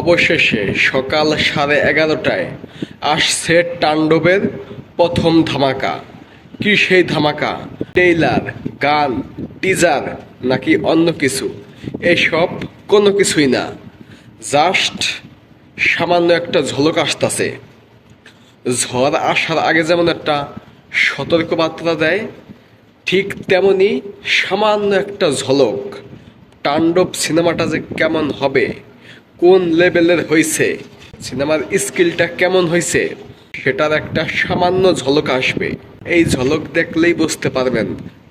অবশেষে সকাল সাড়ে এগারোটায় আসছে তাণ্ডবের প্রথম ধামাকা। কি সেই ধামাকা? টেইলার গান, টিজার নাকি অন্য কিছু? এসব কোনো কিছুই না। জাস্ট সামান্য একটা ঝলক আসতেছে। ঝড় আসার আগে যেমন একটা সতর্কবার্তা দেয়, ঠিক তেমনি সামান্য একটা ঝলক। তাণ্ডব সিনেমাটা যে কেমন হবে কোন লেভেলের হয়েছে সিনেমার স্কিলটা কেমন হয়েছে সেটার একটা সামান্য ঝলক আসবে। এই ঝলক দেখলেই বুঝতে পারবেন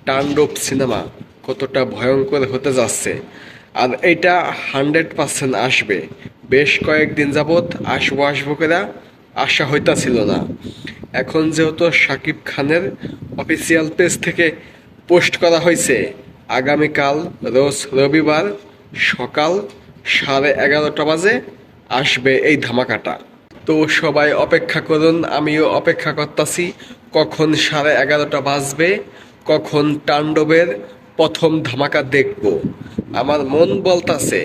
তাণ্ডব সিনেমা কতটা ভয়ঙ্কর হতে যাচ্ছে। আর এটা হান্ড্রেড পার্সেন্ট আসবে। বেশ কয়েকদিন যাবৎ আসব আসব করে আশা হইতাছিল না। এখন যেহেতু শাকিব খানের অফিসিয়াল পেজ থেকে পোস্ট করা হয়েছে আগামীকাল, রোজ রবিবার সকাল সাড়ে এগারোটা বাজে, আসবে এই ধামাকাটা। তো সবাই অপেক্ষা করুন, আমিও অপেক্ষা করতেছি, কখন সাড়ে এগারোটা বাজবে, কখন তাণ্ডবের প্রথম ধামাকা দেখব। আমার মন বলতাছে,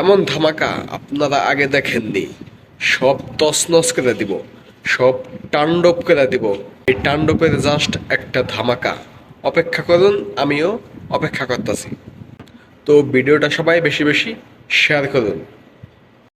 এমন ধামাকা আপনারা আগে দেখেননি। সব তছনছ করে দিব, সব তাণ্ডব করে দিব। এই তাণ্ডবের জাস্ট একটা ধামাকা। অপেক্ষা করুন, আমিও অপেক্ষা করতেছি। তো ভিডিওটা সবাই বেশি বেশি শেয়ার করুন।